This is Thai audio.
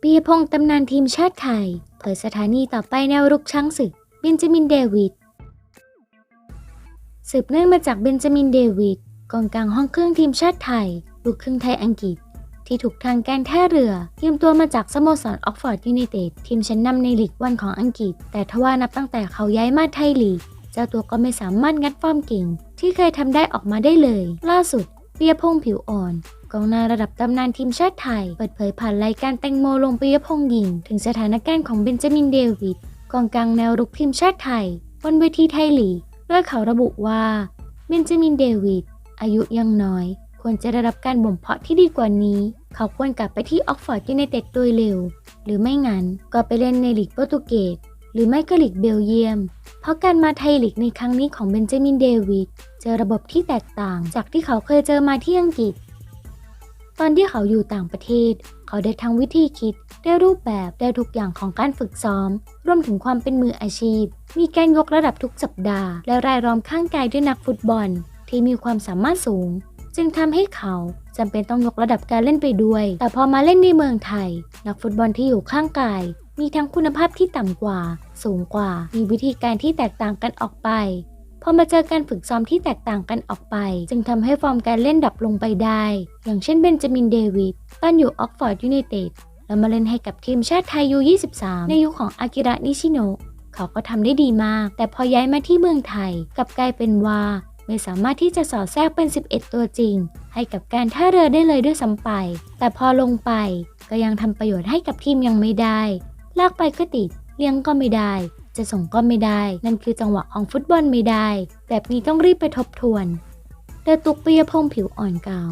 ปียพงษ์ตำนานทีมชาติไทยเผยสถานีต่อไปแนวรุกช้างศึก เบนจามินเดวิดสืบเนื่องมาจากเบนจามินเดวิดกองกลางห้องเครื่องทีมชาติไทย ลูกครึ่งไทยอังกฤษ ที่ถูกทางการท่าเรือยืมตัวมาจากสโมสรออกฟอร์ดยูไนเต็ดทีมชั้นนำในลีกวันของอังกฤษ แต่ทว่านับตั้งแต่เขาย้ายมาไทยลีก เจ้าตัวก็ไม่สามารถงัดฟอร์มเก่ง ที่เคยทำได้ออกมาได้เลย ล่าสุด เปียพงษ์ผิวอ่อนกองหน้าระดับตำนานทีมชาติไทย เปิดเผยผ่านรายการแตงโมลงเปียพงษ์ยิง ถึงสถานการณ์ของเบนจามินเดวิดกองกลางแนวรุกทีมชาติไทยบนเวทีไทยลีกโดยเขาระบุว่าเบนจามินเดวิดอายุยังน้อย ควรจะได้รับการบ่มเพาะที่ดีกว่านี้ เขาควรกลับไปที่ออกฟอร์ดยูไนเต็ดโดยเร็ว หรือไม่งั้นก็ไปเล่นในลีกโปรตุเกสหรือไม่ก็ลีกเบลเยียม เพราะการมาไทยลีกในครั้งนี้ของเบนจามินเดวิด จอระบบที่แตกต่างจากที่เขาเคยเจอมาที่อังกฤษ ตอนที่เขาอยู่ต่างประเทศ เขาได้ทั้งวิธีคิด ได้รูปแบบ ได้ทุกอย่างของการฝึกซ้อม รวมถึงความเป็นมืออาชีพ มีการยกระดับทุกสัปดาห์ และรายล้อมข้างกายด้วยนักฟุตบอล ที่มีความสามารถสูง จึงทำให้เขาจำเป็นต้องยกระดับการเล่นไปด้วย แต่พอมาเล่นในเมืองไทย นักฟุตบอลที่อยู่ข้างกายมีทั้งคุณภาพที่ต่ำกว่า สูงกว่า มีวิธีการที่แตกต่างกันออกไป พอมาเจอการฝึกซ้อมที่แตกต่างกันออกไป จึงทำให้ฟอร์มการเล่นดับลงไปได้ อย่างเช่นเบนจามินเดวิดตอนอยู่ออกฟอร์ดยูไนเต็ดแล้วมาเล่นให้กับทีมชาติไทยยู23ในยุคของอากิระนิชิโนะเขาก็ทำได้ดีมาก แต่พอย้ายมาที่เมืองไทยกลับกลายเป็นว่า ไม่สามารถที่จะสอดแทรกเป็น 11 ตัวจริง ให้กับการท่าเรือได้เลยด้วยซ้ำไป แต่พอลงไปก็ยังทำประโยชน์ให้กับทีมยังไม่ได้ ลากไปก็ติด เลี้ยงก็ไม่ได้ จะส่งก็ไม่ได้ นั่นคือจังหวะของฟุตบอลไม่ได้ แบบนี้ต้องรีบไปทบทวนเดอตุกปียพงผิวอ่อนกล่าว